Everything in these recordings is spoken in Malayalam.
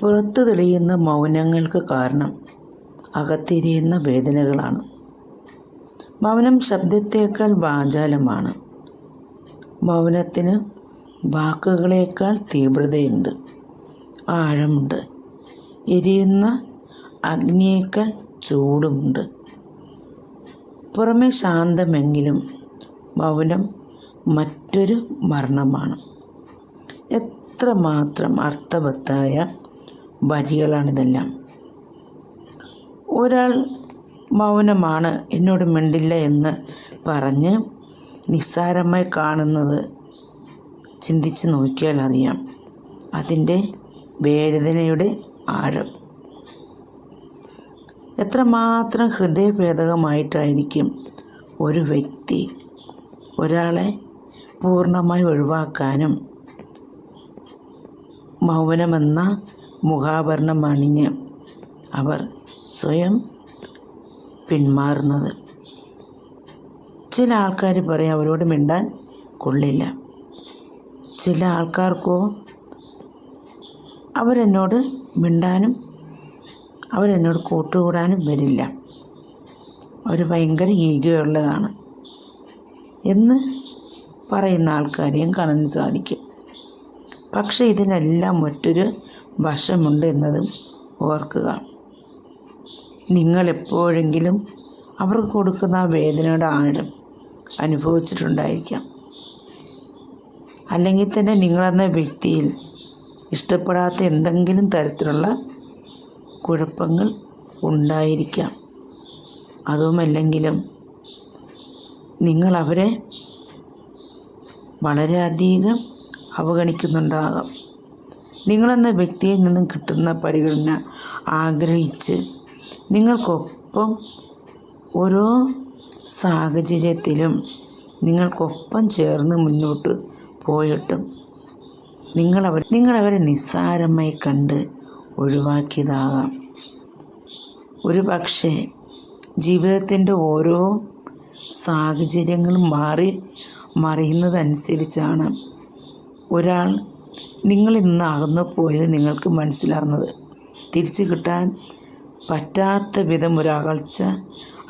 പുറത്തു തെളിയുന്ന മൗനങ്ങൾക്ക് കാരണം അകത്തിരിയുന്ന വേദനകളാണ്. മൗനം ശബ്ദത്തേക്കാൾ വാചാലമാണ്. മൗനത്തിന് വാക്കുകളേക്കാൾ തീവ്രതയുണ്ട്. ആഴമുണ്ട്. എരിയുന്ന അഗ്നിയേക്കാൾ ചൂടുമുണ്ട്. പുറമെ ശാന്തമെങ്കിലും മൗനം മറ്റൊരു മരണമാണ്. എത്രമാത്രം അർത്ഥവത്തായ വരികളാണിതെല്ലാം ഒരാൾ മൗനമാണ് എന്നോട് മിണ്ടില്ല എന്ന് പറഞ്ഞ് നിസ്സാരമായി കാണുന്നത് ചിന്തിച്ച് നോക്കിയാൽ അറിയാം. അതിന്റെ വേദനയുടെ ആഴം. എത്രമാത്രം ഹൃദയഭേദകമായിട്ടായിരിക്കും ഒരു വ്യക്തി ഒരാളെ പൂർണമായി ഒഴിവാക്കാനും മൗനമെന്ന മുഖാഭരണം അണിഞ്ഞ് അവർ സ്വയം പിന്മാറുന്നത്. ചില ആൾക്കാർ പറയും അവരോട് മിണ്ടാൻ കൊള്ളില്ല. ചില ആൾക്കാർക്കോ അവരെന്നോട് മിണ്ടാനും അവരെന്നോട് കൂട്ടുകൂടാനും വരില്ല. അവർ ഭയങ്കര ഈഗയുള്ളതാണ് എന്ന് പറയുന്ന ആൾക്കാരെയും കാണാൻ സാധിക്കും. പക്ഷേ ഇതിനെല്ലാം മറ്റൊരു വശമുണ്ട് എന്നതും ഓർക്കുക. നിങ്ങളെപ്പോഴെങ്കിലും അവർക്ക് കൊടുക്കുന്ന ആ വേദനയുടെ ആഴം അനുഭവിച്ചിട്ടുണ്ടായിരിക്കാം. അല്ലെങ്കിൽ തന്നെ നിങ്ങളെന്ന വ്യക്തിയിൽ ഇഷ്ടപ്പെടാത്ത എന്തെങ്കിലും തരത്തിലുള്ള കുഴപ്പങ്ങൾ ഉണ്ടായിരിക്കാം. അതുമല്ലെങ്കിലും നിങ്ങളവരെ വളരെയധികം അവഗണിക്കുന്നുണ്ടാകാം. നിങ്ങളെന്ന വ്യക്തിയിൽ നിന്നും കിട്ടുന്ന പരിഗണന ആഗ്രഹിച്ച് നിങ്ങൾക്കൊപ്പം ഓരോ സാഹചര്യത്തിലും നിങ്ങൾക്കൊപ്പം ചേർന്ന് മുന്നോട്ട് പോയിട്ടും നിങ്ങളവർ നിങ്ങളവരെ നിസ്സാരമായി കണ്ട് ഒഴിവാക്കിയതാകാം. ഒരു പക്ഷേ ജീവിതത്തിന്റെ ഓരോ സാഹചര്യങ്ങളും മാറി മറിയുന്നതനുസരിച്ചാണ് ഒരാൾ നിങ്ങൾ ഇന്ന് അകന്നു പോയത് നിങ്ങൾക്ക് മനസ്സിലാകുന്നത്. തിരിച്ചു കിട്ടാൻ പറ്റാത്ത വിധം ഒരകൾച്ച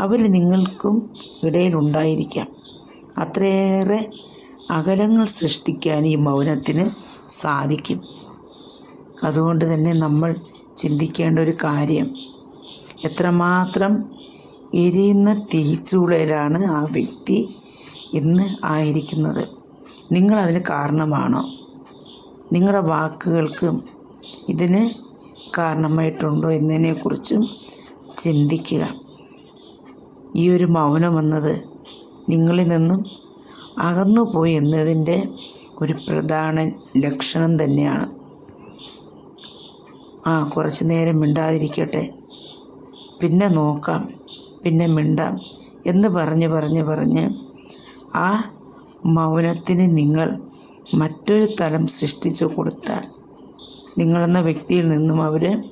അവർ നിങ്ങൾക്കും ഇടയിലുണ്ടായിരിക്കാം അത്രയേറെ അകലങ്ങൾ സൃഷ്ടിക്കാൻ ഈ മൗനത്തിന് സാധിക്കും. അതുകൊണ്ട് തന്നെ നമ്മൾ ചിന്തിക്കേണ്ട ഒരു കാര്യം എത്രമാത്രം എരിയുന്ന തീച്ചൂളയിലാണ് ആ വ്യക്തി ഇന്ന് ആയിരിക്കുന്നത്. നിങ്ങളതിന് കാരണമാണോ? നിങ്ങളുടെ വാക്കുകൾക്കും ഇതിന് കാരണമായിട്ടുണ്ടോ എന്നതിനെക്കുറിച്ചും ചിന്തിക്കുക. ഈ ഒരു മൗനം എന്നത് നിങ്ങളിൽ നിന്നും അകന്നുപോയി എന്നതിന്റെ ഒരു പ്രധാന ലക്ഷണം തന്നെയാണ്. ആ കുറച്ച് നേരം മിണ്ടാതിരിക്കട്ടെ. പിന്നെ നോക്കാം പിന്നെ മിണ്ടാം എന്ന് പറഞ്ഞ് പറഞ്ഞ് പറഞ്ഞ് ആ മൗനത്തിന് നിങ്ങൾ മറ്റൊരു തലം സൃഷ്ടിച്ചു കൊടുത്താൽ നിങ്ങളെന്ന വ്യക്തിയിൽ നിന്നും അവർ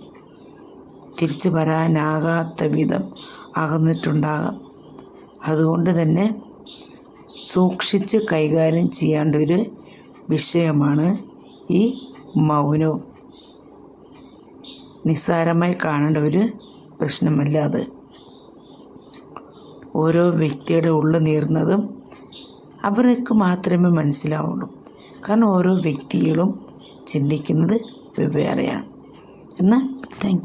തിരിച്ചു വരാനാകാത്ത വിധം അകന്നിട്ടുണ്ടാകാം. അതുകൊണ്ട് തന്നെ സൂക്ഷിച്ച് കൈകാര്യം ചെയ്യേണ്ട ഒരു വിഷയമാണ് ഈ മൗനവും. നിസ്സാരമായി കാണേണ്ട ഒരു പ്രശ്നമല്ല അത്. ഓരോ വ്യക്തിയുടെ ഉള്ളു നീർന്നതും അവർക്ക് മാത്രമേ മനസ്സിലാവുള്ളൂ. കാരണം ഓരോ വ്യക്തികളും ചിന്തിക്കുന്നത് വെവ്വേറെയാണ്. എന്നാൽ താങ്ക്